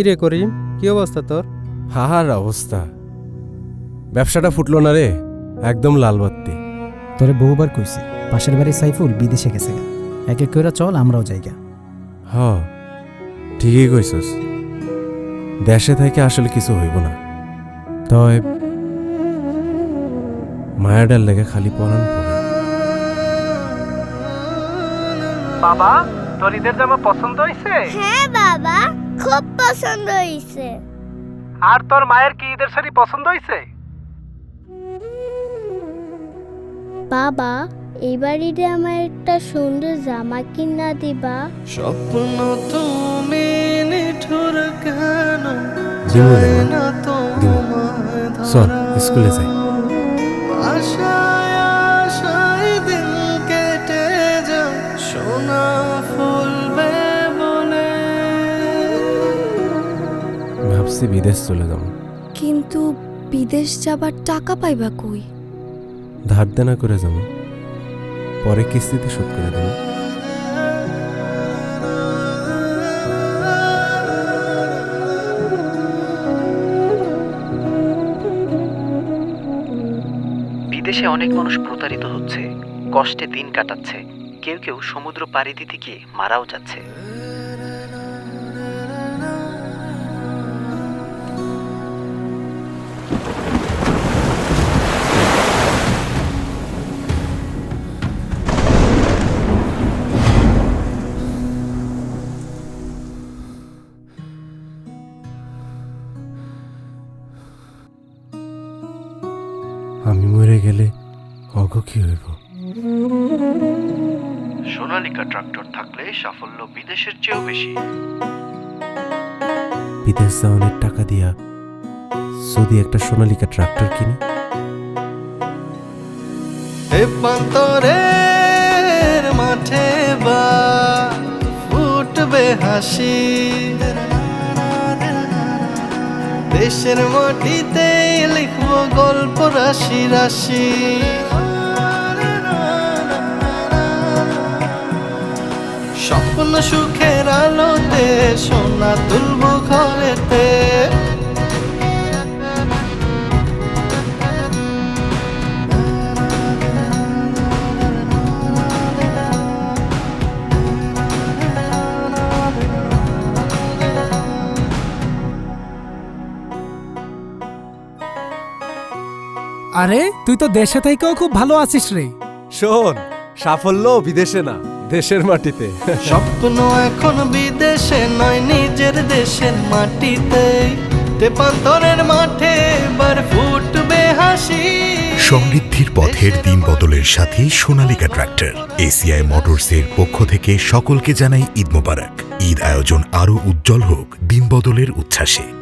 কিরে করিম কি অবস্থা তোর? হাহার অবস্থা। ব্যবসাটা ফুটলো না রে একদম লাল বাত্তি। তোরে বহুবার কইছি পাশের বাড়ি সাইফুল বিদেশে গেছে গা। এক এক করে চল আমরাও যাইগা হ ঠিকই কইছস। দেশে থেকে আসলে কিছু হইব না। তয় মায়াডার লেগে খালি পরাণ পড়ে বাবা? তোর ঈদের জামা পছন্দ হয়েছে হ্যাঁ বাবা খুব পছন্দ হয়েছে আর তোর মায়ের কি ঈদের শাড়ি পছন্দ হয়েছে বাবা এবার ঈদে আমার একটা সুন্দর জামা কিনা দিবা। স্বপ্ন তুমি নিঠুর কেন? মা, না চল স্কুলে যাই। ভাবছি বিদেশ চলে যাব। কিন্তু বিদেশ যাবার টাকা পাইবা কই? ধার দেনা করে যাব। পরে কিস্তিতে শোধ করে দেবো। বিদেশে অনেক মানুষ প্রতারিত হচ্ছে কষ্টে দিন কাটাচ্ছে কেউ কেউ সমুদ্র পাড়ি দিতে গিয়ে মারাও যাচ্ছে। আমি মরে গেলে অগ কি হইব? সোনালিকা ট্রাক্টর থাকলে সাফল্য বিদেশের চেয়েও বেশি। বিদেশ যাওয়ানের টাকা দিয়া যদি একটা সোনালিকা ট্রাক্টর কিনি। এ প্রান্তরের মাঠে বা ফুটবে হাসি। দেশের মাটিতে লিখব গল্প রাশি রাশি। স্বপ্ন সুখের আলোতে সোনা তুলব ঘরেতে। আরে তুই তো দেশে থেকেও খুব ভালো আছিস রে। শোন সাফল্য বিদেশে না দেশের মাটিতে। স্বপ্ন এখন বিদেশে নয় নিজের দেশের মাটিতে। তেপান্তরের মাঠে এবার ফুটবে হাসি। সমৃদ্ধির পথের দিন বদলের সাথে সোনালিকা ট্র্যাক্টর এসিআই মোটরসের পক্ষ থেকে সকলকে জানাই ঈদ মোবারক। ঈদ আয়োজন আরও উজ্জ্বল হোক দিন বদলের উচ্ছ্বাসে।